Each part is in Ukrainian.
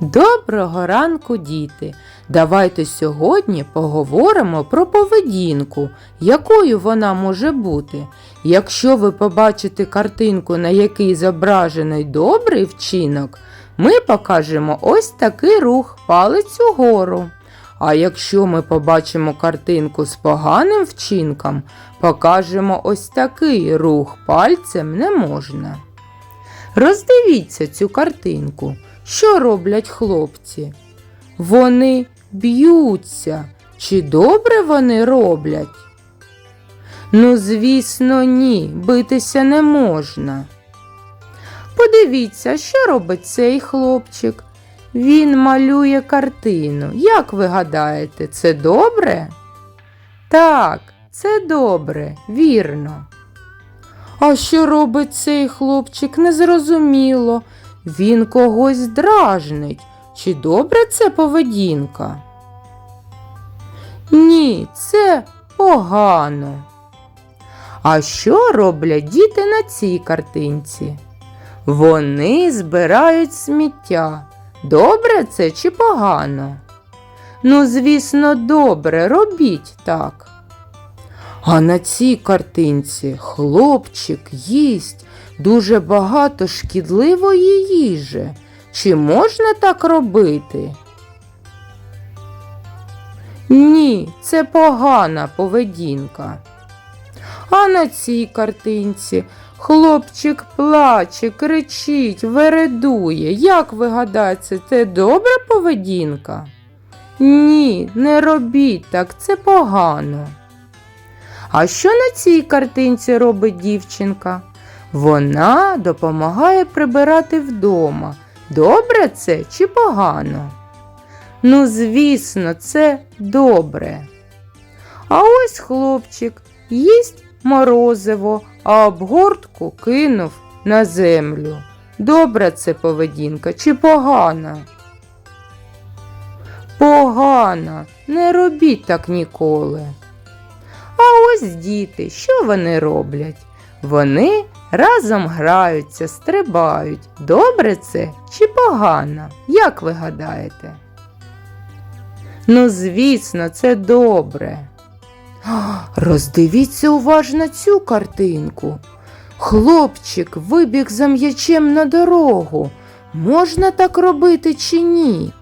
Доброго ранку, діти! Давайте сьогодні поговоримо про поведінку, якою вона може бути. Якщо ви побачите картинку, на якій зображений добрий вчинок, ми покажемо ось такий рух палець угору. А якщо ми побачимо картинку з поганим вчинком, покажемо ось такий рух пальцем не можна. Роздивіться цю картинку. Що роблять хлопці? Вони б'ються. Чи добре вони роблять? Ну, звісно, ні, битися не можна. Подивіться, що робить цей хлопчик. Він малює картину. Як ви гадаєте, це добре? Так, це добре, вірно. А що робить цей хлопчик, незрозуміло. Він когось дражнить. Чи добре це поведінка? Ні, це погано. А що роблять діти на цій картинці? Вони збирають сміття. Добре це чи погано? Ну, звісно, добре, робіть так. А на цій картинці хлопчик їсть дуже багато шкідливої їжі. Чи можна так робити? Ні, це погана поведінка. А на цій картинці хлопчик плаче, кричить, вередує. Як ви гадаєте, це добра поведінка? Ні, не робіть так, це погано. А що на цій картинці робить дівчинка? Вона допомагає прибирати вдома. Добре це чи погано? Ну, звісно, це добре. А ось хлопчик їсть морозиво, а обгортку кинув на землю. Добра це поведінка чи погана? Погана, не робіть так ніколи. А ось діти, що вони роблять? Вони разом граються, стрибають. Добре це чи погано? Як ви гадаєте? Ну, звісно, це добре. Роздивіться уважно цю картинку. Хлопчик вибіг за м'ячем на дорогу. Можна так робити чи ні?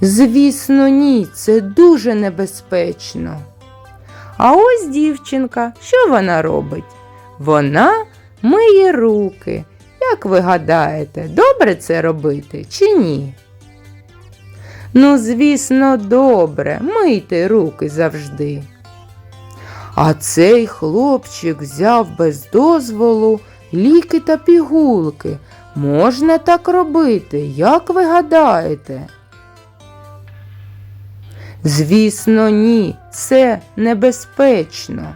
Звісно, ні, це дуже небезпечно. А ось дівчинка, що вона робить? Вона миє руки. Як ви гадаєте, добре це робити чи ні? Ну, звісно, добре, мийте руки завжди. А цей хлопчик взяв без дозволу ліки та пігулки. Можна так робити, як ви гадаєте? Звісно, ні, це небезпечно.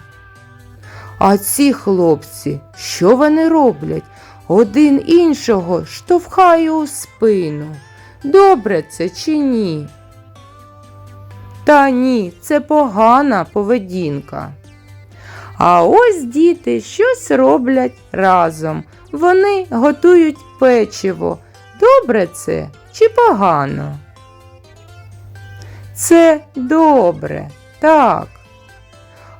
А ці хлопці, що вони роблять? Один іншого штовхає у спину. Добре це чи ні? Та ні, це погана поведінка. А ось діти щось роблять разом. Вони готують печиво. Добре це чи погано? Це добре, так.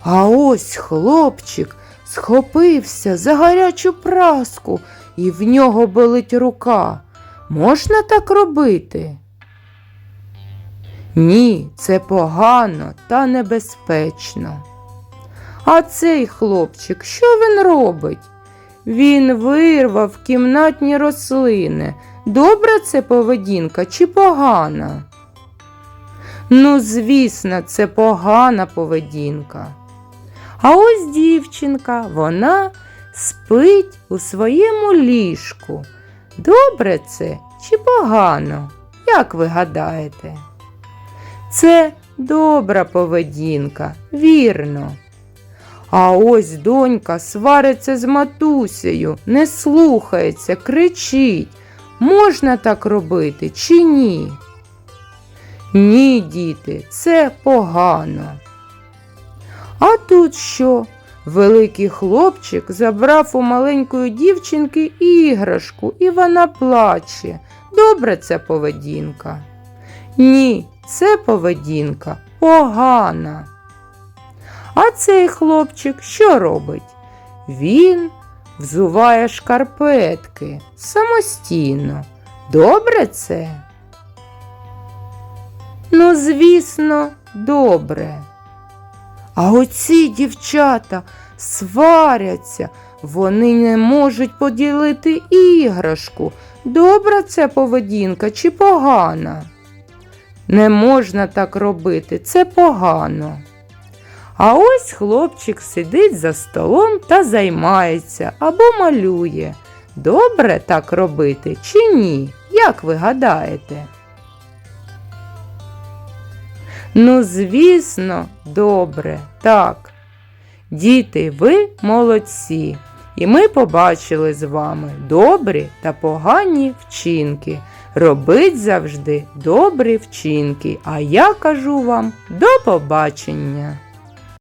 А ось хлопчик схопився за гарячу праску, і в нього болить рука. Можна так робити? Ні, це погано та небезпечно. А цей хлопчик, що він робить? Він вирвав кімнатні рослини. Добра це поведінка чи погана? Ну, звісно, це погана поведінка. А ось дівчинка, вона спить у своєму ліжку. Добре це чи погано? Як ви гадаєте? Це добра поведінка, вірно. А ось донька свариться з матусею, не слухається, кричить. Можна так робити чи ні? Ні, діти, це погано. А тут що? Великий хлопчик забрав у маленької дівчинки іграшку, і вона плаче. Добре це поведінка. Ні, це поведінка погана. А цей хлопчик що робить? Він взуває шкарпетки самостійно. Добре це? Ну, звісно, добре. А оці дівчата сваряться, вони не можуть поділити іграшку. Добра це поведінка чи погана? Не можна так робити, це погано. А ось хлопчик сидить за столом та займається або малює. Добре так робити чи ні? Як ви гадаєте? Ну, звісно, добре, так. Діти, ви молодці. І ми побачили з вами добрі та погані вчинки. Робить завжди добрі вчинки. А я кажу вам до побачення.